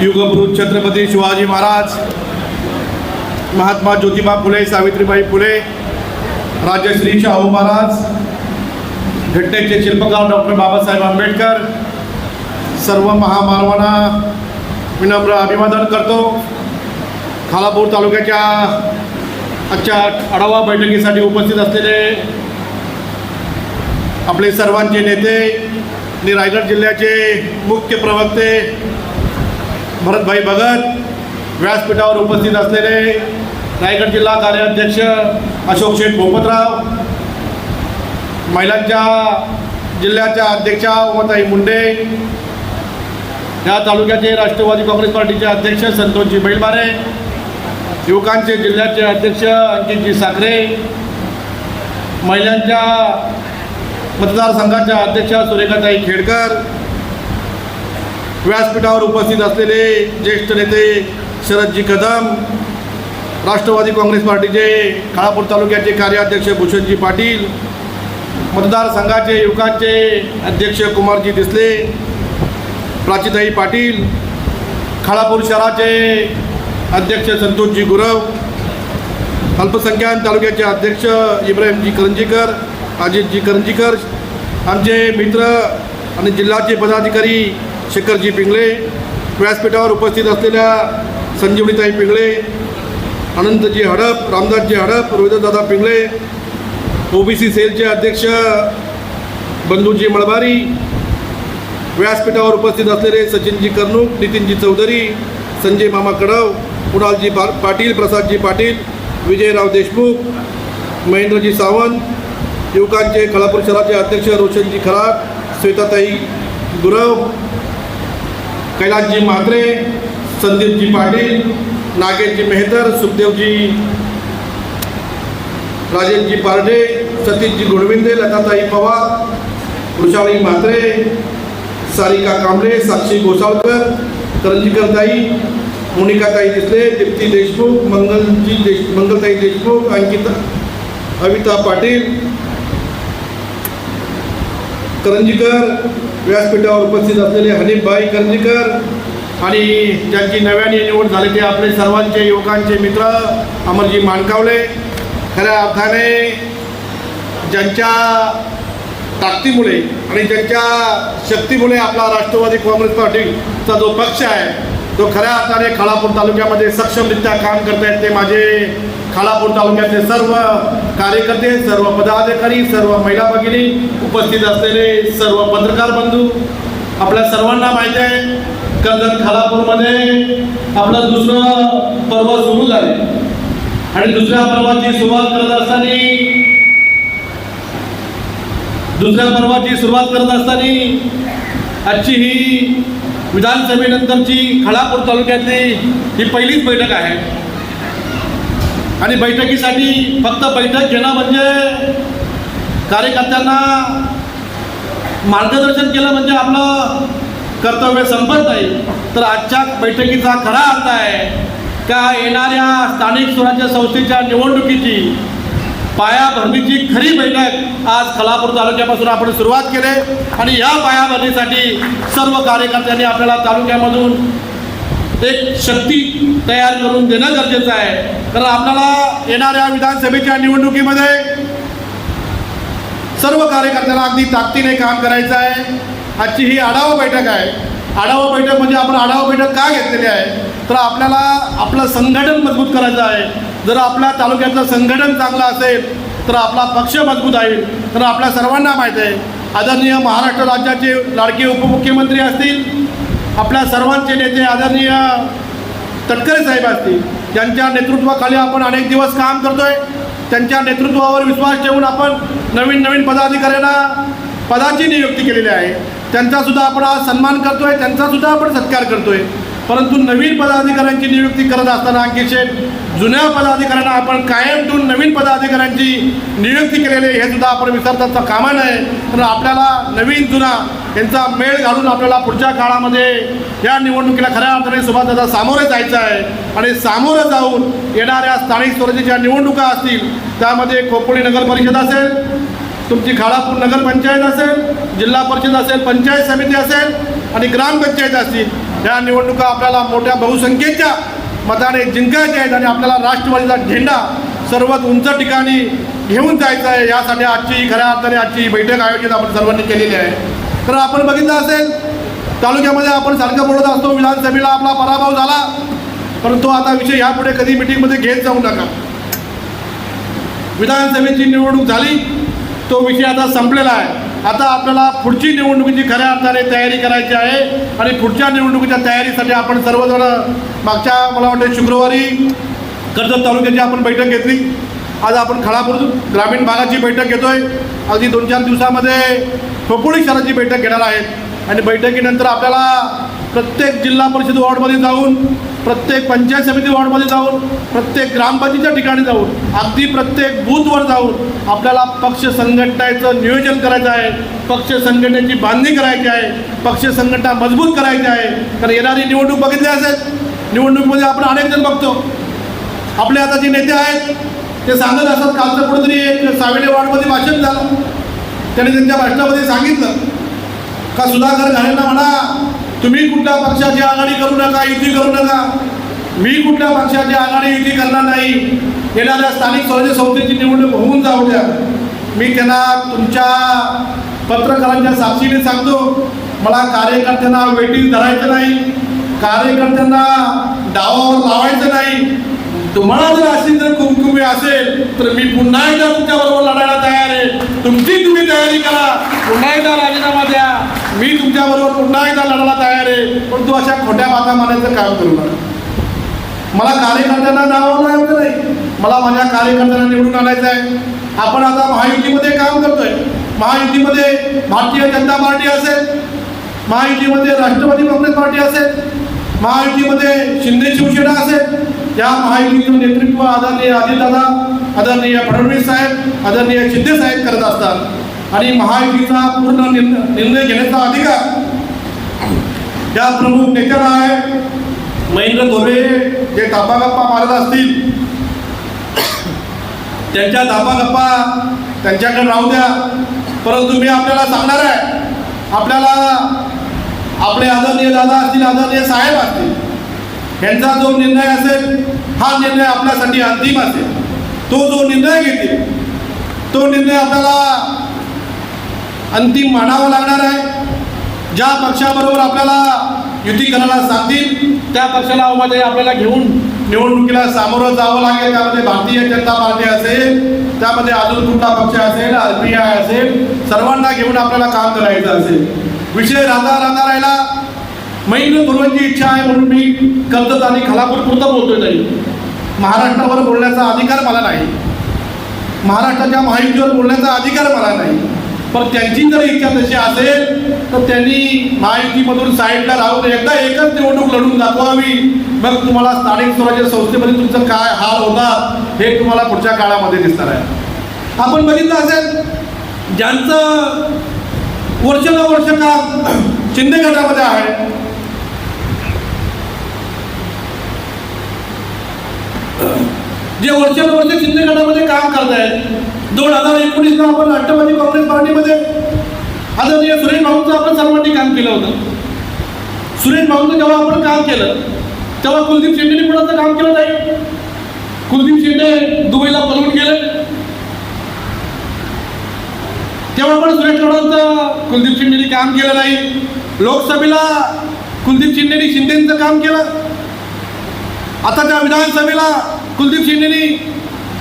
युगभूत छत्रपती शिवाजी महाराज महात्मा ज्योतिबा फुले सावित्रीबाई फुले राजश्री शाहू महाराज घटनेचे शिल्पकार डॉक्टर बाबासाहेब आंबेडकर सर्व महामानवांना विनम्र अभिवादन करतो. खालापूर तालुक्याच्या आजच्या आढावा बैठकीसाठी उपस्थित असलेले आपले सर्वांचे नेते आणि रायगड जिल्ह्याचे मुख्य प्रवक्ते भरतभाई भगत व्यासपीठावर उपस्थित असलेले रायगड जिल्हा कार्याध्यक्ष अशोक शेठ भोपतराव महिलांच्या जिल्ह्याच्या अध्यक्षा उमाताई मुंडे या तालुक्याचे राष्ट्रवादी काँग्रेस पार्टीचे अध्यक्ष संतोषजी बैलबारे युवकांचे जिल्ह्याचे अध्यक्ष अंकितजी साखरे महिलांच्या मतदारसंघाच्या अध्यक्षा सुरेखाताई खेडकर व्यासपीठावर उपस्थित असलेले ज्येष्ठ नेते शरदजी कदम राष्ट्रवादी काँग्रेस पार्टीचे खालापूर तालुक्याचे कार्याध्यक्ष भूषणजी पाटील मतदारसंघाचे युवकांचे अध्यक्ष कुमारजी दिसले प्राचीताई पाटील खालापूर शहराचे अध्यक्ष संतोषजी गुरव अल्पसंख्याक तालुक्याचे अध्यक्ष इब्राहिमजी करंजीकर अजितजी करंजीकर आमचे मित्र आणि जिल्ह्याचे पदाधिकारी शेखरजी पिंगळे व्यासपीठावर उपस्थित असलेल्या संजीवनीताई पिंगळे अनंतजी हडप रामदासजी हडप रोहितदादा पिंगळे ओबीसी सेलचे अध्यक्ष बंधूजी मळबारी व्यासपीठावर उपस्थित असलेले सचिनजी कर्णूक नितीनजी चौधरी संजय मामा कडव कुणालजी पा पाटील प्रसादजी पाटील विजयराव देशमुख महेंद्रजी सावंत युवकांचे खळापूर शहराचे अध्यक्ष रोशनजी खरात श्वेताताई गुरव कैलासजी म्हात्रे संदीपजी पाटील नागेशजी मेहतर सुखदेवजी राजेशजी पारडे सतीशजी गोडविंदे लताताई पवार वृषाली म्हात्रे सारिका कांबळे साक्षी गोसाळकर करंजीकरताई मोनिकाताई दिसले दीप्ती देशमुख मंगलजी देश मंगलताई देशमुख अंकिता अविता पाटील करंजीकर व्यासपीठावर उपस्थित असलेले हनीफभाई करंजीकर आणि ज्यांची नव्याने निवड झाली ते आपले सर्वांचे युवकांचे मित्र अमरजी मानकावले. खऱ्या अर्थाने ज्यांच्या ताकदीमुळे आणि ज्यांच्या शक्तीमुळे आपला राष्ट्रवादी काँग्रेस पार्टीचा जो पक्ष आहे तो खऱ्या अर्थाने खालापूर तालुक्यामध्ये सक्षमरित्या काम करतायत ते माझे खालापूर तालुक्यातले सर्व कार्यकर्ते सर्व पदाधिकारी सर्व महिला भगिनी उपस्थित असलेले सर्व पत्रकार बंधू आपल्या सर्वांना माहिती आहे कर्जत खालापूरमध्ये आपलं दुसरं पर्व सुरू झाले आणि दुसऱ्या पर्वाची सुरुवात करत असताना दुसऱ्या पर्वाची सुरुवात करत असताना आजची ही विधानसभेनंतरची खळापूर तालुक्यातली ही पहिलीच बैठक आहे. आणि बैठकीसाठी फक्त बैठक घेणं म्हणजे कार्यकर्त्यांना मार्गदर्शन केलं म्हणजे आपलं कर्तव्य संपत नाही तर आजच्या बैठकीचा खरा अर्थ आहे का येणाऱ्या स्थानिक स्वराज्य संस्थेच्या निवडणुकीची पायाभरणीची खरी बैठक आज खलापूर तालुक्यापासून आपण सुरुवात केले आणि या पायाभरणीसाठी सर्व कार्यकर्त्यांनी आपल्याला तालुक्यामधून एक शक्ती तयार करून देणं गरजेचं आहे. कारण आपल्याला येणाऱ्या विधानसभेच्या निवडणुकीमध्ये सर्व कार्यकर्त्यांना अगदी ताकदीने काम करायचं आहे. आजची ही आढावा बैठक आहे. आढावा बैठक म्हणजे आपण आढावा बैठक का घेतलेली आहे? तर आपल्याला आपलं संघटन मजबूत करायचं आहे. जर आपल्या तालुक्यातलं संघटन चांगलं असेल तर आपला पक्ष मजबूत आहे. तर आपल्या सर्वांना माहीत आहे. आदरणीय महाराष्ट्र राज्याचे लाडके उपमुख्यमंत्री असतील आपल्या सर्वांचे नेते आदरणीय तटकरे साहेब असतील ज्यांच्या नेतृत्वाखाली आपण अनेक दिवस काम करतोय. त्यांच्या नेतृत्वावर विश्वास ठेवून आपण नवीन नवीन पदाधिकाऱ्यांना पदाची नियुक्ती केलेली आहे. त्यांचासुद्धा आपण आज सन्मान करतोय त्यांचासुद्धा आपण सत्कार करतोय. परंतु नवीन पदाधिकाऱ्यांची नियुक्ती करत असताना आणखी शेठ जुन्या पदाधिकाऱ्यांना आपण कायम ठेवून नवीन पदाधिकाऱ्यांची नियुक्ती केलेली हे सुद्धा आपण विसरताचं कामा नये तर आपल्याला नवीन जुना यांचा मेळ घालून आपल्याला पुढच्या काळामध्ये या निवडणुकीला खऱ्या अर्थाने सुभाषदादा सामोरे जायचं आहे आणि सामोरं जाऊन येणाऱ्या स्थानिक स्वराज्याच्या निवडणुका असतील त्यामध्ये खोपोली नगर परिषद असेल तुमची खालापूर नगरपंचायत असेल जिल्हा परिषद असेल पंचायत समिती असेल आणि ग्रामपंचायत असतील या निवडणुका आपल्याला मोठ्या बहुसंख्येच्या मताने जिंकायच्या आहेत आणि आपल्याला राष्ट्रवादीचा झेंडा सर्वात उंच ठिकाणी घेऊन जायचं आहे यासाठी आजची खऱ्या अर्थाने आजची बैठक आयोजित आपण सर्वांनी केलेली आहे. तर आपण बघितलं असेल तालुक्यामध्ये आपण सारखं बोलत असतो विधानसभेला आपला पराभव झाला. परंतु आता विषय यापुढे कधी मिटिंगमध्ये घेत जाऊ नका. विधानसभेची निवडणूक झाली तो विषय आता संपलेला आहे. आता आपल्याला पुढची निवडणुकीची खऱ्या अर्थाने तयारी करायची आहे आणि पुढच्या निवडणुकीच्या तयारीसाठी आपण सर्वजण मागच्या मला वाटतं शुक्रवारी कर्जत तालुक्याची आपण बैठक घेतली. आज आपण खळापूर ग्रामीण भागाची बैठक घेतोय. अगदी दोन चार दिवसामध्ये खोपोळी शहराची बैठक घेणार आहेत. आणि बैठकीनंतर आपल्याला प्रत्येक जिल्हा परिषद वॉर्डमध्ये जाऊन प्रत्येक पंचायत समिती वॉर्डमध्ये जाऊन प्रत्येक ग्रामपंचायतीच्या ठिकाणी जाऊन अगदी प्रत्येक बूथवर जाऊन आपल्याला पक्ष संघटनेचं नियोजन करायचं आहे. पक्ष संघटनेची बांधणी करायची आहे. पक्ष संघटना मजबूत करायची आहे. कारण येणारी निवडणूक बघितली असेल. निवडणुकीमध्ये आपण अनेक जण बघतो. आपले आता जे नेते आहेत ते सांगत असतात कालचं कुठेतरी एक सावेडे वॉर्डमध्ये भाषण झालं. त्यांनी त्यांच्या भाषणामध्ये सांगितलं. का सुधाकर घालेंना म्हणा तुम्ही कुठल्या पक्षाची आघाडी करू नका युती करू नका. मी कुठल्या पक्षाची आघाडी युती करणार नाही. येणाऱ्या स्थानिक स्वराज्य संस्थेची निवडणूक होऊन जाऊ द्या. मी त्यांना तुमच्या पत्रकारांच्या साक्षीने सांगतो मला कार्यकर्त्यांना वेटिंग धरायचं नाही कार्यकर्त्यांना डावावर लावायचं नाही. तुम्हाला जर अशी जर कुमकुमी असेल तर मी पुन्हा एकदा तुमच्याबरोबर लढायला तयार आहे. तुमची तुम्ही तयारी करा. पुन्हा एकदा राजीनामा द्या. मी तुमच्याबरोबर पुन्हा एकदा लढायला तयार आहे. पण तू अशा खोट्या बाता मानायचं काम करू नका मला कार्यकर्त्यांना नावावर लावायचं नाही. मला माझ्या कार्यकर्त्यांना निवडून आणायचं आहे. आपण आता महायुतीमध्ये काम करतोय. महायुतीमध्ये भारतीय जनता पार्टी असेल. महायुतीमध्ये राष्ट्रवादी काँग्रेस पार्टी असेल. महायुतीमध्ये शिंदे शिवसेना असेल. या महायुतीचं नेतृत्व आदरणीय अजितदादा आदरणीय फडणवीस साहेब आदरणीय शिंदे साहेब करत असतात. आणि महायुतीचा पूर्ण निर्णय निर्णय घेण्याचा अधिकार या प्रमुख नेत्याला आहे. महेंद्र धोबे जे गप्पा गप्पा मारत असतील त्यांच्या गप्पा त्यांच्याकडे राहू द्या. परंतु मी आपल्याला सांगणार आहे आपल्याला आपले आदरणीय दादा असतील आदरणीय साहेब असतील यांचा जो निर्णय असेल हा निर्णय आपल्यासाठी अंतिम असेल. तो जो निर्णय घेतील तो निर्णय आपल्याला अंतिम मानावा लागणार आहे. ज्या पक्षाबरोबर आपल्याला युती करायला सांगतील त्या पक्षाला मध्ये आपल्याला घेऊन निवडणुकीला सामोरं जावं लागेल. त्यामध्ये भारतीय जनता पार्टी असेल त्यामध्ये अजून कुठला पक्ष असेल आर पी आय असेल सर्वांना घेऊन आपल्याला काम करायचं असेल. विषय राहता राहता राहिला. महेंद्र धोरणची इच्छा आहे म्हणून मी कर्जत आणि खालापूर पुरतं बोलतोय तरी. महाराष्ट्रावर बोलण्याचा अधिकार मला नाही. महाराष्ट्राच्या महायुतीवर बोलण्याचा अधिकार मला नाही. पण त्यांची जर इच्छा तशी असेल तर त्यांनी महायुतीमधून साईडला राहून एकदा एकच निवडणूक लढून दाखवावी. मग तुम्हाला स्थानिक स्वराज्य संस्थेमध्ये तुमचं काय हाल होणार हे तुम्हाला पुढच्या काळामध्ये दिसणार आहे. आपण बघितलं असेल ज्यांचं वर्षानुवर्ष काम शिंदे गटामध्ये आहे जे वर्षानुवर्ष शिंदे गटामध्ये काम करत आहेत दोन हजार एकोणीसला आपण राष्ट्रवादी काँग्रेस पार्टीमध्ये आदरणीय सुरेश भाऊंचं आपण सर्वांनी काम केलं होतं. सुरेश भाऊंचं जेव्हा आपण काम केलं तेव्हा कुलदीप शेंडेने कोणाचं काम केलं नाही? कुलदीप शेंडे दुबईला पळून गेले. तेव्हा पण सुरेश भाऊंचं कुलदीप शिंदेने काम केलं नाही. लोकसभेला कुलदीप शिंदेने शिंदेचं काम केलं. आता त्या विधानसभेला कुलदीप शिंदेनी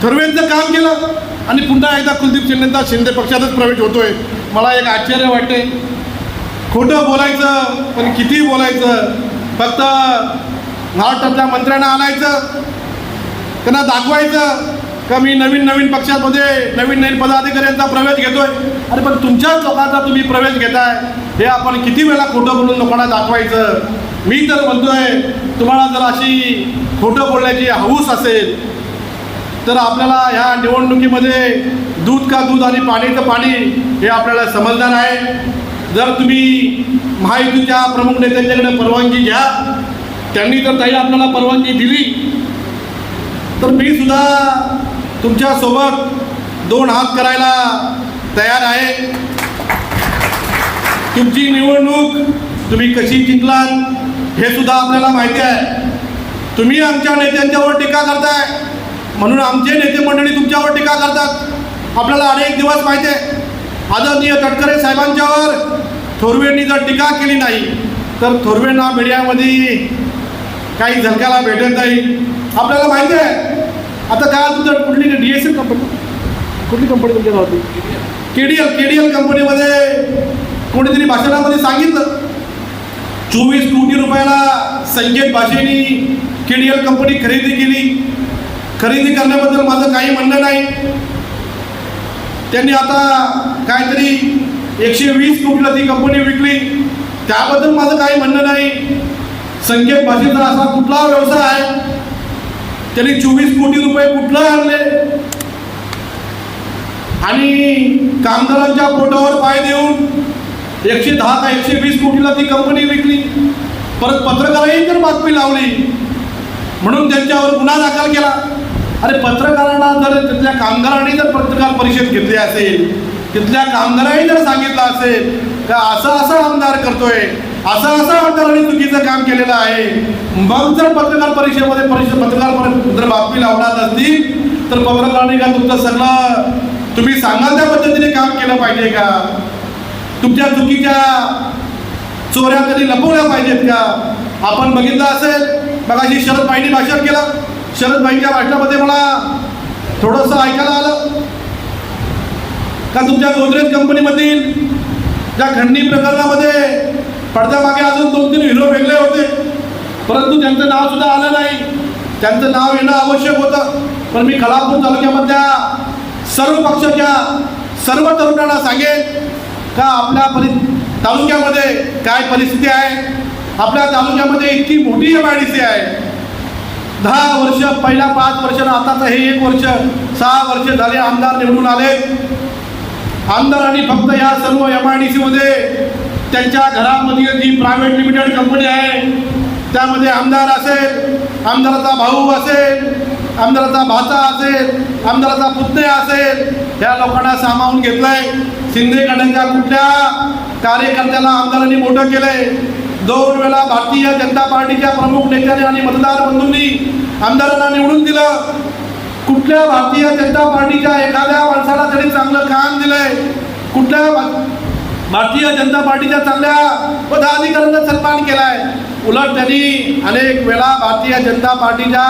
थर्वेंचं काम केलं आणि पुन्हा एकदा कुलदीप शिंदेचा शिंदे पक्षातच प्रवेश होतोय. मला एक आश्चर्य वाटते खोटं बोलायचं पण किती बोलायचं फक्त महाराष्ट्रातल्या मंत्र्यांना आणायचं त्यांना दाखवायचं का मी नवीन नवीन पक्षामध्ये नवीन नवीन पदाधिकाऱ्यांचा प्रवेश घेतोय? अरे पण तुमच्याच लोकांचा तुम्ही प्रवेश घेताय. हे आपण किती वेळा खोटं बोलून लोकांना दाखवायचं? मी तर म्हणतोय तुम्हाला जर अशी खोटं बोलण्याची हौस असेल तर आपल्याला ह्या निवडणुकीमध्ये दूध का दूध आणि पाणी तर पाणी हे आपल्याला समजणार आहे. जर तुम्ही महायुतीच्या प्रमुख नेत्यांच्याकडे परवानगी घ्या त्यांनी जर ताई आपल्याला परवानगी दिली. तर मी सुद्धा तुमच्यासोबत दोन हात करायला तयार आहे. तुमची निवडणूक तुम्ही कशी जिंकलात हे सुद्धा आपल्याला माहिती आहे. तुम्ही आमच्या नेत्यांच्यावर टीका करताय. म्हणून आमचे नेते मंडळी तुमच्यावर टीका करतात. आपल्याला अनेक दिवस माहिती आहे. आदरणीय तटकरे साहेबांच्यावर थोरवेंनी जर टीका केली नाही तर थोरवेंना मीडियामध्ये काही झलकाला भेटत नाही. आपल्याला माहिती आहे. आता काय तुमचं कुठली डी एस एल कंपनी कुठली कंपनी तुमच्या गावातली? K D L K D L कंपनीमध्ये कोणीतरी भाषणामध्ये सांगितलं. चोवीस कोटी रुपयाला संकेत भाषेनी के डी एल कंपनी खरेदी केली. खरेदी करण्याबद्दल माझं काही म्हणणं नाही. त्यांनी आता काहीतरी एकशे वीस कोटीला ती कंपनी विकली. त्याबद्दल माझं काही म्हणणं नाही. संकेत भाषेचा असा कुठला व्यवसाय आहे? त्यांनी चोवीस कोटी रुपये कुठलं आणले? आणि कामगारांच्या पोटावर पाय देऊन एकशे दहा का एकशे वीस कोटीला ती कंपनी विकली. परत पत्रकारांनी तर बातमी लावली म्हणून त्यांच्यावर गुन्हा दाखल केला. अरे पत्रकारांना जर तिथल्या कामगारांनी जर पत्रकार परिषद घेतली असेल तिथल्या कामगारांनी जर सांगितलं असेल का असं असं आमदार करतोय असं असं आमदारांनी चुकीचं काम केलेलं आहे मग जर पत्रकार परिषदेमध्ये परिषद पत्रकार जर बातमी लावणार असतील तर पत्रकारांनी का तुमचं सगळं तुम्ही सांगाल त्या पद्धतीने काम केलं पाहिजे का? तुमच्या चुकीच्या चोऱ्या कधी लपवल्या पाहिजेत का? आपण बघितलं असेल मगाशी शरद भाईंनी भाषण केलं. शरद भाईंच्या भाषणामध्ये मला थोडंसं ऐकायला आलं. का तुमच्या गोदरेज कंपनीमधील त्या खंडणी प्रकरणामध्ये पडद्यामागे अजून दोन तीन हिरो वेगळे होते परंतु त्यांचं नाव सुद्धा आलं नाही. त्यांचं नाव येणं आवश्यक होतं. पण मी खलापूर तालुक्यामधल्या सर्व पक्षाच्या सर्व तरुणांना सांगेन का आपल्या परि तालुक्यामध्ये काय परिस्थिती आहे? आपल्या तालुक्यामध्ये इतकी मोठी एम आय डी सी आहे. दहा वर्ष पहिल्या पाच वर्ष आताचं हे एक वर्ष सहा वर्ष झाले आमदार निवडून आले. आमदारांनी फक्त या सर्व एम आय डी सीमध्ये त्यांच्या घरामध्ये जी प्रायव्हेट लिमिटेड कंपनी आहे त्यामध्ये आमदार असेल आमदाराचा भाऊ असेल आमदाराचा भाचा असेल आमदाराचा पुतण्या असेल या लोकांना सामावून घेतलंय. शिंदे गटांच्या कुठल्या कार्यकर्त्याला आमदारांनी मोठं केलंय? दोन वेळा भारतीय जनता पार्टीच्या प्रमुख नेत्याने आणि मतदार बंधूंनी आमदारांना निवडून दिलं. कुठल्या भारतीय जनता पार्टीच्या एखाद्या माणसाला त्यांनी चांगलं काम दिलंय? कुठल्या भारतीय जनता पार्टीच्या चांगल्या पदाधिकाऱ्यांचा सन्मान केलाय. उलट त्यांनी अनेक वेळा भारतीय जनता पार्टीच्या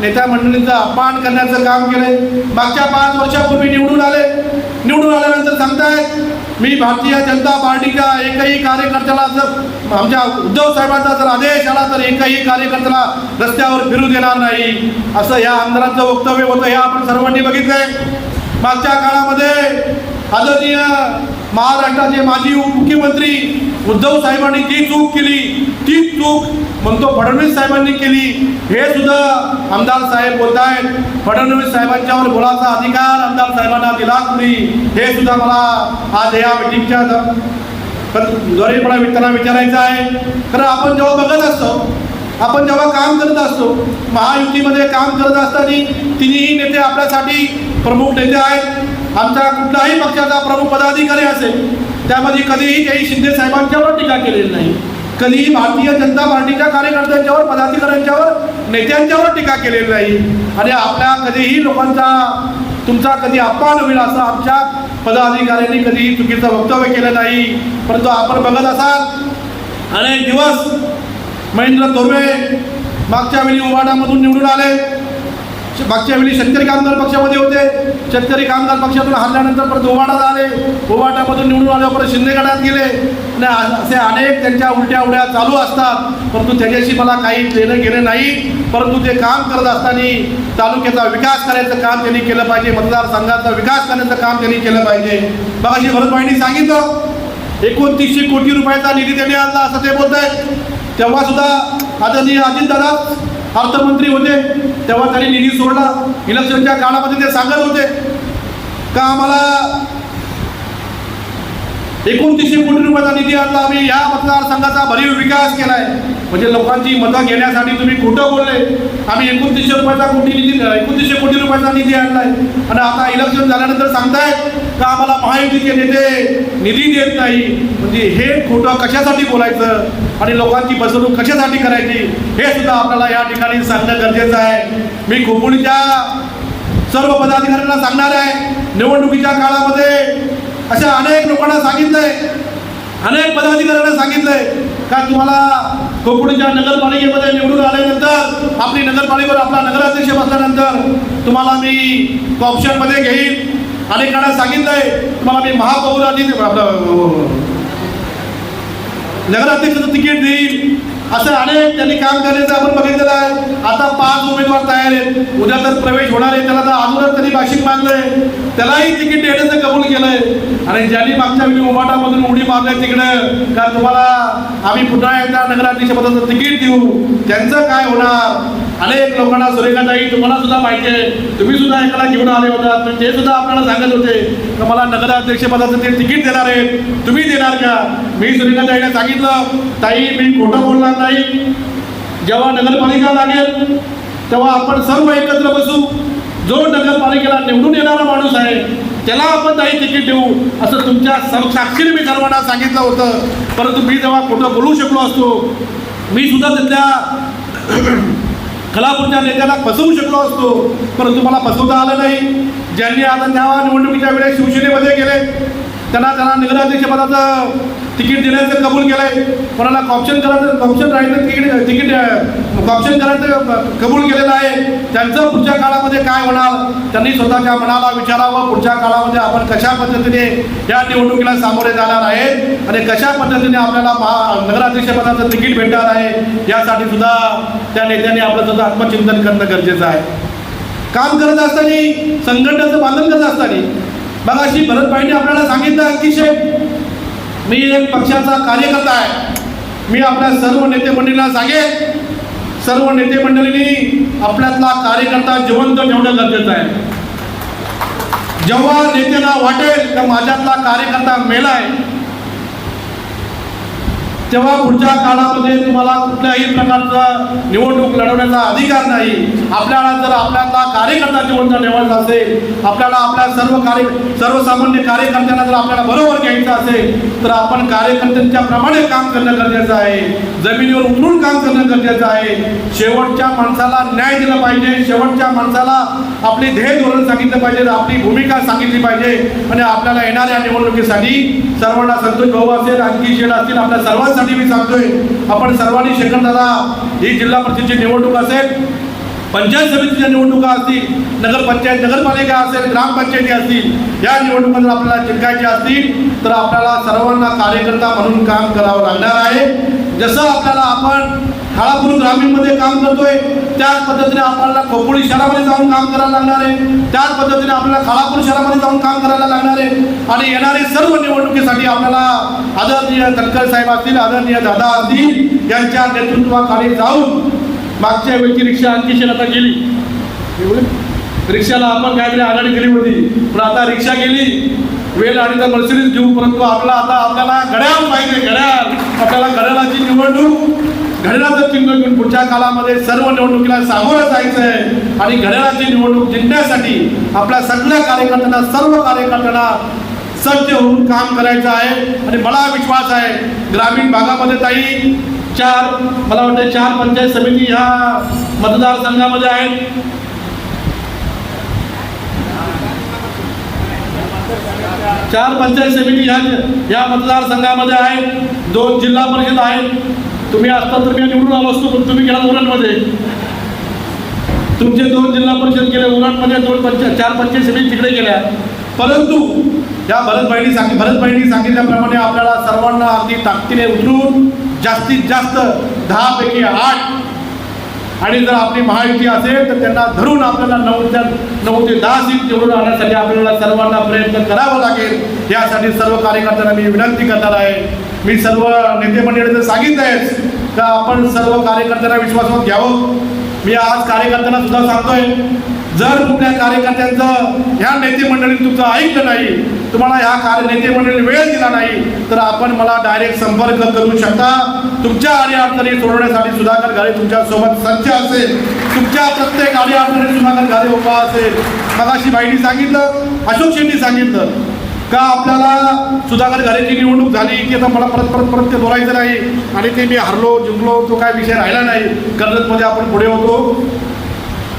नेत्या मंडळींचा अपमान करण्याचं काम केलंय. मागच्या पाच वर्षापूर्वी निवडून आले. निवडून आल्यानंतर सांगतायत मी भारतीय जनता पार्टीच्या एकही कार्यकर्त्याला जर आमच्या उद्धव साहेबांचा जर आदेश आला तर एकही कार्यकर्त्याला रस्त्यावर फिरू देणार नाही. असं या आमदारांचं वक्तव्य होतं हे आपण सर्वांनी बघितलंय. मागच्या काळामध्ये आदरणीय महाराष्ट्राचे माजी उपमुख्यमंत्री उद्धव साहेबांनी जी चूक केली ती चूक म्हणतो फडणवीस साहेबांनी केली. हे सुद्धा आमदार साहेब बोलत आहेत फडणवीस साहेबांच्यावर बोलाचा अधिकार आमदार साहेबांना दिला कुणी हे सुद्धा मला आज या मिटिंगच्या द्वारे मला त्यांना विचारायचं आहे. कारण आपण जेव्हा बघत असतो आपण जेव्हा काम करत असतो महायुतीमध्ये काम करत असताना तिन्ही नेते आपल्यासाठी प्रमुख नेते आहेत. आमचा कुठल्याही पक्षाचा प्रमुख पदाधिकारी असेल त्यामध्ये कधीही काही शिंदे साहेबांच्यावर टीका केलेली नाही. कधीही भारतीय जनता पार्टीच्या कार्यकर्त्यांच्यावर पदाधिकाऱ्यांच्यावर नेत्यांच्यावर टीका केलेली नाही. आणि आपल्या कधीही लोकांचा तुमचा कधी अपमान होईल असं आमच्या पदाधिकाऱ्यांनी कधीही चुकीचं वक्तव्य केलं नाही. परंतु आपण बघत असाल अनेक दिवस महेंद्र तोरवे मागच्या वेळी उवाडामधून निवडून आले. मागच्या वेळी शेतकरी कामगार पक्षामध्ये होते. शेतकरी कामगार पक्षातून हरल्यानंतर परत उवाडात आले ओवाटामधून निवडून आल्यावर परत शिंदे गटात गेले. आणि असे अनेक त्यांच्या उलट्या उड्या चालू असतात. परंतु त्याच्याशी मला काही देणं गेलं नाही. परंतु ते काम करत असताना तालुक्याचा विकास करायचं काम त्यांनी केलं पाहिजे. मतदारसंघाचा विकास करण्याचं काम त्यांनी केलं पाहिजे. बघा जी भरतभाईंनी सांगितलं एकोणतीसशे कोटी रुपयाचा निधी त्यांनी आणला असं ते बोलत आहेत तेव्हा सुद्धा आदरणीय अजितदादा अर्थमंत्री होते. तेव्हा त्यांनी निधी सोडला. इलेक्शनच्या काळामध्ये ते सांगत होते का आम्हाला एकोणतीसशे कोटी रुपयाचा निधी आणला आम्ही. या मतदारसंघाचा भरीव विकास केलाय. म्हणजे लोकांची मतं घेण्यासाठी तुम्ही खोटं बोलले. आम्ही एकोणतीसशे रुपयाचा कोटी निधी एकोणतीसशे कोटी रुपयाचा निधी आणलाय. आणि आता इलेक्शन झाल्यानंतर सांगतायत का आम्हाला महायुतीचे नेते निधी देत नाही? म्हणजे हे खोटं कशासाठी बोलायचं? आणि लोकांची फसवणूक कशासाठी करायची? हे सुद्धा आपल्याला या ठिकाणी सांगणं गरजेचं आहे. मी खोपोलीच्या सर्व पदाधिकाऱ्यांना सांगणार आहे निवडणुकीच्या काळामध्ये अशा अनेक लोकांना सांगितलंय. अनेक पदाधिकाऱ्यांना सांगितलंय का तुम्हाला कोकणच्या नगरपालिकेमध्ये निवडून आल्यानंतर आपली नगरपालिकेवर आपला नगराध्यक्ष बसल्यानंतर तुम्हाला मी ऑप्शनमध्ये घेईन अनेकांना सांगितलंय तुम्हाला मी महापौर आणि आपलं नगराध्यक्षाचं तिकीट देईल. असं अनेक त्यांनी काम करण्याचं आपण बघितलेलं आहे. आता पाच उमेदवार तयार आहेत. उद्या तर प्रवेश होणार आहे. त्याला तर अजूनच त्यांनी भाषिक मागलंय त्यालाही तिकीट देण्याचं कबूल केलंय. आणि ज्यांनी मागच्या वेळी उमाटामधून उडी मारल्या तिकडं का तुम्हाला आम्ही पुन्हा एकदा नगराध्यक्ष पदाचं तिकीट देऊ? त्यांचं काय होणार? अनेक लोकांना सुरेखाताई तुम्हाला सुद्धा माहिती आहे. तुम्ही सुद्धा एकाला घेऊन आले होता पण ते सुद्धा आपल्याला सांगत होते. तर मला नगराध्यक्षपदाचं ते तिकीट देणार आहे तुम्ही देणार का? मी सुरेखाताईने सांगितलं ताई मी खोटं बोलणार नाही. जेव्हा नगरपालिका लागेल तेव्हा आपण सर्व एकत्र बसू. जो नगरपालिकेला निवडून येणारा माणूस आहे त्याला आपण ताई तिकीट देऊ. असं तुमच्या सर्व साक्षीने मी सर्वांना सांगितलं होतं. परंतु मी जेव्हा खोटं बोलू शकलो असतो मी सुद्धा तिथल्या खलापूरच्या नेत्याला फसवू शकलो असतो परंतु मला फसवता आलं नाही. ज्यांनी आता त्या निवडणुकीच्या वेळेस शिवसेनेमध्ये गेले त्यांना त्यांना नगराध्यक्षपदाचं तिकीट देण्याचं कबूल केलंय. कोणाला कॉप्शन करायचं कॉप्शन राहायचं तिकीट तिकीट कॉप्शन करायचं कबूल केलेलं आहे. त्यांचं पुढच्या काळामध्ये काय होणार त्यांनी स्वतःच्या मनाला विचारावं. पुढच्या काळामध्ये आपण कशा पद्धतीने या निवडणुकीला सामोरे जाणार आहे आणि कशा पद्धतीने आपल्याला महा नगराध्यक्षपदाचं तिकीट भेटणार आहे यासाठी सुद्धा त्या नेत्यांनी आपलं सुद्धा आत्मचिंतन करणं गरजेचं आहे. काम करत असताना संघटनाचं बांधण करत असताना बघा अशी भरत आपल्याला सांगितलं अतिशय मी एक पक्षाचा कार्यकर्ता आहे. मी आपल्या सर्व नेते मंडळीला सांगेन सर्व नेते मंडळींनी आपल्यातला कार्यकर्ता जिवंत ठेवणं गरजेचं आहे. जेव्हा नेत्याला वाटेल तर माझ्यातला कार्यकर्ता मेलाय तेव्हा पुढच्या काळामध्ये तुम्हाला कुठल्याही प्रकारचा निवडणूक लढवण्याचा अधिकार नाही आपल्याला जर आपल्याला कार्यकर्ता जिवंत ठेवायचा असेल आपल्याला आपल्या सर्व कार्य सर्वसामान्य कार्यकर्त्यांना जर आपल्याला बरोबर घ्यायचं असेल तर आपण कार्यकर्त्यांच्या प्रमाणे काम करणं गरजेचं आहे. जमिनीवर उतरून काम करणं गरजेचं आहे. शेवटच्या माणसाला न्याय दिला पाहिजे. शेवटच्या माणसाला आपली ध्येय धोरण सांगितलं पाहिजे आपली भूमिका सांगितली पाहिजे. आणि आपल्याला येणाऱ्या निवडणुकीसाठी सर्वांना संतोष भाऊ असेल आणखी शेड असतील आपल्या सर्वांसाठी मी सांगतोय. आपण सर्वांनी शेखर ही जिल्हा परिषदेची निवडणूक असेल पंचायत समितीच्या निवडणुका असतील नगरपंचायत नगरपालिका असेल ग्रामपंचायती असतील या निवडणुका जर आपल्याला जिंकायच्या असतील तर आपल्याला सर्वांना कार्यकर्ता म्हणून काम करावं लागणार आहे. जसं आपल्याला आपण खाळापूर ग्रामीणमध्ये काम करतोय त्याच पद्धतीने आपल्याला खोपोळी शहरामध्ये जाऊन काम करायला लागणार आहे. त्याच पद्धतीने आपल्याला खाळापूर शहरामध्ये जाऊन काम करायला लागणार आहे. आणि येणारे सर्व निवडणुकीसाठी आपल्याला आदरणीय तटकर साहेब असतील आदरणीय दादा असतील यांच्या नेतृत्वाखाली जाऊन मागच्या वेळची रिक्षा आणखी आता गेली. रिक्षाला आपण काहीतरी आघाडी केली होती. पण आता रिक्षा गेली. वेळ आणि तर मर्सिडीज घेऊ परंतु आपला आता आपल्याला घड्याळ पाहिजे घड्याळ. आपल्याला घड्याळाची निवडणूक घड्याळाचं चिन्ह घेऊन पुढच्या काळामध्ये सर्व निवडणुकीला सामोरं जायचं आहे आणि घड्याळाची निवडणूक जिंकण्यासाठी आपल्या सगळ्या कार्यकर्त्यांना सर्व कार्यकर्त्यांना सज्ज होऊन काम करायचं आहे. आणि मला विश्वास आहे. ग्रामीण भागामध्ये ताई चार मला वाटतं चार पंचायत समिती ह्या मतदारसंघामध्ये आहेत. चार पंचायत समिती ह्या या मतदारसंघामध्ये आहेत. दोन जिल्हा परिषद आहेत. तुम्ही असता तर मी निवडून आलो असतो पण तुम्ही गेला उरणमध्ये. तुमचे दोन जिल्हा परिषद गेले उरणमध्ये दोन पंचायत चार पंचायत समिती तिकडे गेल्या. परंतु या भरतभाईंनी सांगित भरतभाईंनी सांगितल्याप्रमाणे आपल्याला सर्वांना अगदी ताकदीने उतरून जास्तीत जास्त दहापैकी आठ. आणि जर आपली महायुती असेल तर त्यांना धरून आपल्याला नऊ त्या नऊ ते दहा सीट निवडून आणण्यासाठी आपल्याला सर्वांना प्रयत्न करावा लागेल. यासाठी सर्व कार्यकर्त्यांना मी विनंती करणार आहे. मी सर्व नेते मंडळींना सांगितलं आहे का आपण सर्व कार्यकर्त्यांना विश्वासात घ्यावं. मी आज कार्यकर्त्यांना सुद्धा सांगतोय जर कुठल्या कार्यकर्त्यांचं ह्या नेते मंडळी तुमचं ऐकलं नाही तुम्हाला ह्या कार्य नेते मंडळी वेळ दिला नाही तर आपण मला डायरेक्ट संपर्क करू शकता. तुमच्या अडी अडचणी सोडवण्यासाठी सुधाकर घरे तुमच्यासोबत सज्ज असेल. तुमच्या प्रत्येक अडी अडचणी सुधाकर घरे उभा असेल. मगाशी बाईंनी सांगितलं अशोक शेट्टी सांगितलं का आपल्याला सुधाकर घरेची निवडणूक झाली? की आता मला परत परत परत ते बोलायचं नाही. आणि ते मी हरलो जिंकलो तो काय विषय राहिला नाही. कर्जतमध्ये आपण पुढे होतो.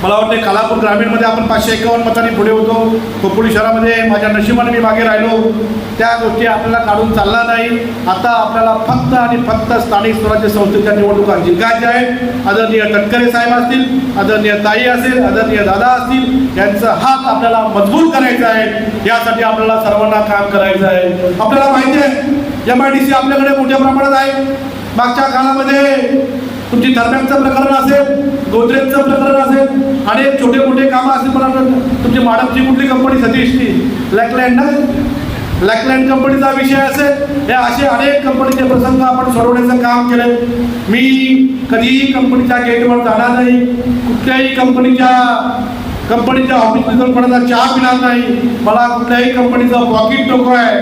मला वाटते कालापूर ग्रामीणमध्ये आपण पाचशे एकावन्न मतांनी पुढे होतो. खोपोली शहरामध्ये माझ्या नशिबाने मी मागे राहिलो. त्या गोष्टी आपल्याला काढून चालला नाही. आता आपल्याला फक्त आणि फक्त स्थानिक स्वराज्य संस्थेच्या निवडणुका जिंकायच्या आहेत. आदरणीय तटकरे साहेब असतील आदरणीय ताई असेल आदरणीय दादा असतील यांचा हात आपल्याला मजबूत करायचा आहे. यासाठी आपल्याला सर्वांना काम करायचं आहे. आपल्याला माहिती आहे एम आय डी सी आपल्याकडे मोठ्या प्रमाणात आहे. मागच्या काळामध्ये तुमची थर्मॅकचं प्रकरण असेल गोदरेजचं प्रकरण असेल आणि छोटे मोठे कामं असतील मला तुमची माडपची कुठली कंपनी सतीशची लॅकलँड ना? लॅकलँड कंपनीचा विषय असेल हे असे अनेक कंपनीचे प्रसंग आपण सोडवण्याचं काम केलं मी कधीही कंपनीच्या गेटवर जाणार नाही. कुठल्याही कंपनीच्या कंपनीच्या ऑफिसमधून कोणाचा चहा पिणार नाही. मला कुठल्याही कंपनीचं पॉकेट नको आहे.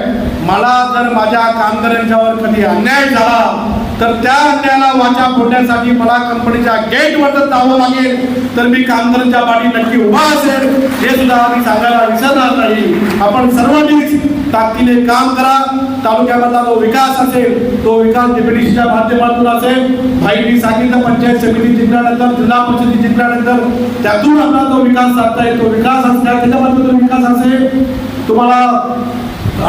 मला जर माझ्या कामगारांच्यावर कधी अन्याय झाला तर त्या अन्यायाला वाचा फोडण्यासाठी मला कंपनीच्या गेटवर जर जावं लागेल. तर मी कामगारांच्या पाठी नक्की उभा असेल. हे सुद्धा आम्ही सांगायला विसरणार नाही. आपण सर्वांनीच ताकदीने काम करा. तालुक्यामधला जो विकास असेल तो विकास डिप्युटीच्या माध्यमातून असेल. भाईनी सांगितलं पंचायत समिती जिंकल्यानंतर जिल्हा परिषद जिंकल्यानंतर त्यातून आपला जो विकास साधता येईल तो विकास असणार. त्याच्यामध्ये विकास असेल तुम्हाला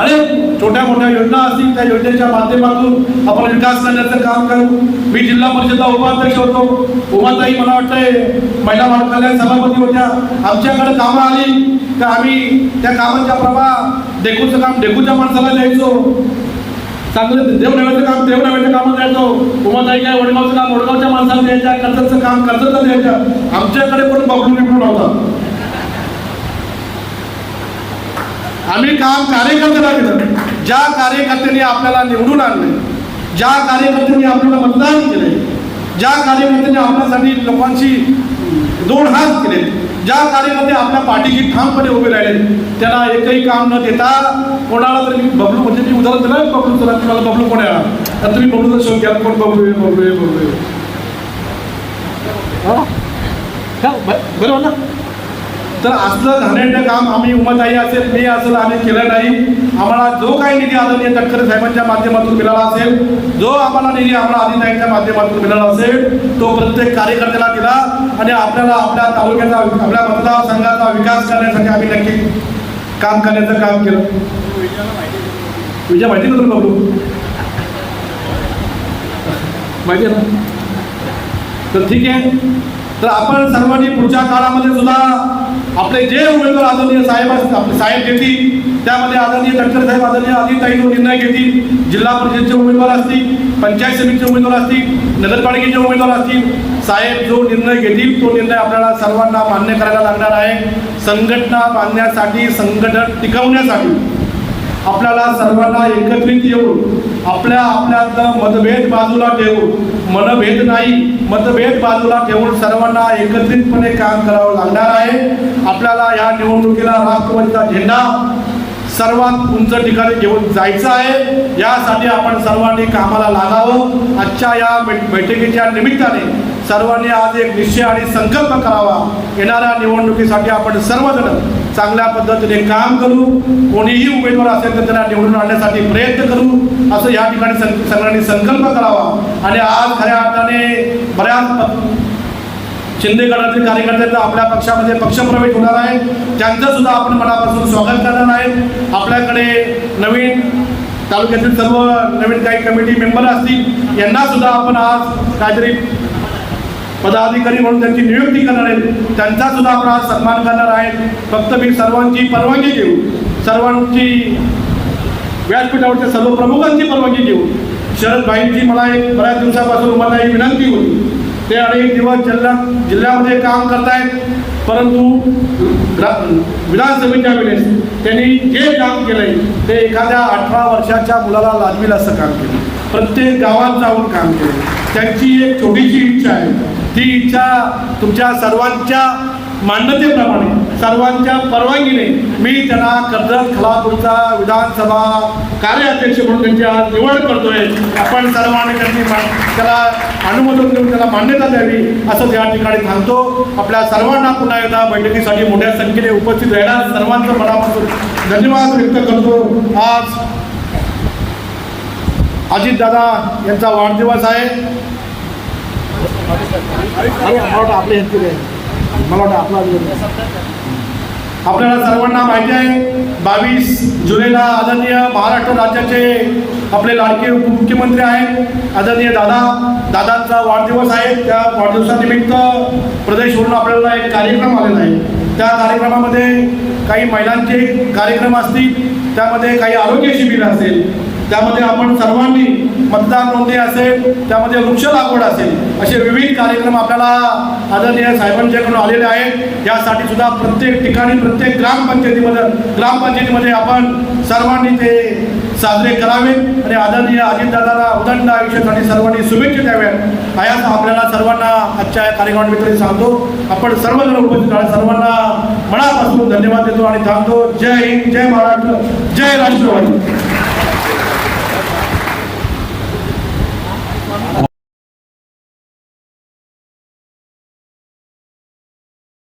अनेक छोट्या मोठ्या योजना असतील त्या योजनेच्या माध्यमातून आपण विकास करण्याचं काम करू. मी जिल्हा परिषदचा उपाध्यक्ष होतो. उमाताई मला वाटतंय महिला बाल कल्याण सभापती होत्या. आमच्याकडे कामं आली तर आम्ही त्या कामांच्या प्रभाव डेकूचं काम डेकूच्या माणसाला द्यायचो. चांगलं देवनव्याचं काम देवनव्याच्या कामात द्यायचो. उमाताई काय वडगावचं काम वडगावच्या माणसाला द्यायच्या कर्जतचं काम कर्जतला द्यायचं. आमच्याकडे पण बघून निघून नव्हता. आम्ही काम कार्यकर्त्याला केलं ज्या कार्यकर्त्यांनी आपल्याला निवडून आणले ज्या कार्यकर्त्यांनी आपल्याला मतदान केले ज्या कार्यकर्त्यांनी आपल्यासाठी लोकांशी दोन हात केले ज्या कार्यकर्ते आपल्या पाठीशी ठामपणे उभे राहिले त्यांना एकही काम न देता कोणाला तरी बबलू म्हणजे मी उदाहरण दिलं बबलू तुला तुम्हाला बबलू कोण आहे? तर तुम्ही बबलू शोध घ्या कोण बबलू बबलू बबलू हा? बरोबर ना? तर असलं घाणेरडं काम आम्ही उमताई असेल मी असेल आम्ही केलं नाही. आम्हाला जो काही निधी आदरणीय तटकरे साहेबांच्या माध्यमातून मिळाला असेल जो आम्हाला निधी आम्हाला आदिताईंच्या माध्यमातून मिळाला असेल तो प्रत्येक कार्यकर्त्याला दिला आणि आपल्याला आपल्या तालुक्याचा आपल्या मतदारसंघाचा विकास करण्यासाठी आम्ही नक्की काम करण्याचं काम केलं. तुझ्या माहिती का तुला बघू माहिती आहे ना? तर ठीक आहे. तर आपण सर्वांनी पुढच्या काळामध्ये सुद्धा आपले जे उमेदवार आदरणीय साहेब असतील आपले साहेब घेतील. त्यामध्ये आदरणीय डॉक्टर साहेब आदरणीय आदिताई जो निर्णय घेतील. जिल्हा परिषदचे उमेदवार असतील पंचायत समितीचे उमेदवार असतील नगरपालिकेचे उमेदवार असतील. साहेब जो निर्णय घेतील तो निर्णय आपल्याला सर्वांना मान्य करायला लागणार आहे. संघटना बांधण्यासाठी संघटन टिकवण्यासाठी. आपल्याला सर्वांना एकत्रित येऊन आपल्या आपल्यातलं मतभेद बाजूला ठेवून मनभेद नाही मतभेद बाजूला ठेवून सर्वांना एकत्रितपणे काम करावं लागणार आहे. आपल्याला या निवडणुकीला राष्ट्रवादीचा झेंडा सर्वात उंच ठिकाणी घेऊन जायचं आहे. यासाठी आपण सर्वांनी कामाला लागावं. आजच्या या बैठकीच्या निमित्ताने सर्वांनी आज एक निश्चय आणि संकल्प करावा. येणाऱ्या निवडणुकीसाठी आपण सर्वजण चांगल्या पद्धतीने काम करू कोणीही उमेदवार असेल तर त्यांना निवडून आणण्यासाठी प्रयत्न करू असं या ठिकाणी सं- सगळ्यांनी संकल्प करावा. आणि आज खऱ्या अर्थाने बऱ्याच शिंदेगडातील शिंदे गटातील कार्यकर्त्यांचा आपल्या पक्षामध्ये पक्षप्रवेश होणार आहे त्यांचं सुद्धा आपण मनापासून स्वागत करणार आहे आपल्याकडे नवीन तालुक्यातील सर्व नवीन काही कमिटी मेंबर असतील यांना सुद्धा आपण आज काहीतरी पदाधिकारी म्हणून त्यांची नियुक्ती करणार आहे त्यांचा सुद्धा आपण आज सन्मान करणार आहे फक्त मी सर्वांची परवानगी घेऊ सर्वांची व्यासपीठावरच्या सर्व प्रमुखांची परवानगी घेऊ शरद भाईंची मला एक बऱ्याच दिवसापासून मला एक विनंती होती. ते अनेक दिवस जिल्हा जिल्ह्यामध्ये काम करतायत परंतु ग्रा विधानसभेच्या वेळेस त्यांनी जे काम केलंय ते एखाद्या अठरा वर्षाच्या मुलाला लाजवील असं काम केलं. प्रत्येक गावात जाऊन काम केलं त्यांची एक छोटीशी इच्छा आहे. ती इच्छा तुमच्या सर्वांच्या मान्यतेप्रमाणे सर्वांच्या परवानगीने मी त्यांना कर्जत खलापूरचा विधानसभा कार्याध्यक्ष म्हणून त्यांची आज निवड करतोय. आपण सर्वांनी त्यांनी त्याला अनुमोदन देऊन त्याला मान्यता द्यावी असं या ठिकाणी सांगतो. आपल्या सर्वांना पुन्हा एकदा बैठकीसाठी मोठ्या संख्येने उपस्थित राहणार. सर्वांचं मनापासून धन्यवाद व्यक्त करतो. आज अजितदादा यांचा वाढदिवस आहे अरे मला वाटतं आपले. मला वाटतं आपला. आपल्याला सर्वांना माहिती आहे बावीस जुलैला आदरणीय महाराष्ट्र राज्याचे आपले लाडके उपमुख्यमंत्री आहेत आदरणीय दादा दादांचा वाढदिवस आहे त्या वाढदिवसानिमित्त प्रदेशवरून आपल्याला एक कार्यक्रम आलेला आहे त्या कार्यक्रमामध्ये काही महिलांचे कार्यक्रम असतील त्यामध्ये काही आरोग्य शिबिर असेल त्यामध्ये आपण सर्वांनी मतदार नोंदणी असेल त्यामध्ये वृक्ष लागवड असेल असे विविध कार्यक्रम आपल्याला आदरणीय साहेबांच्याकडून आलेले आहेत. यासाठी सुद्धा प्रत्येक ठिकाणी प्रत्येक ग्रामपंचायतीमध्ये ग्रामपंचायतीमध्ये आपण सर्वांनी ते साजरे करावेत. आणि आदरणीय अजितदादांना उदंड आयुष्यासाठी सर्वांनी शुभेच्छा द्याव्यात. आयाच आपल्याला सर्वांना आजच्या या कार्यक्रमानिमित्त सांगतो. आपण सर्वजण उपस्थित राहा सर्वांना मनापासून धन्यवाद देतो आणि थांबतो. जय हिंद जय महाराष्ट्र जय राष्ट्रवादी.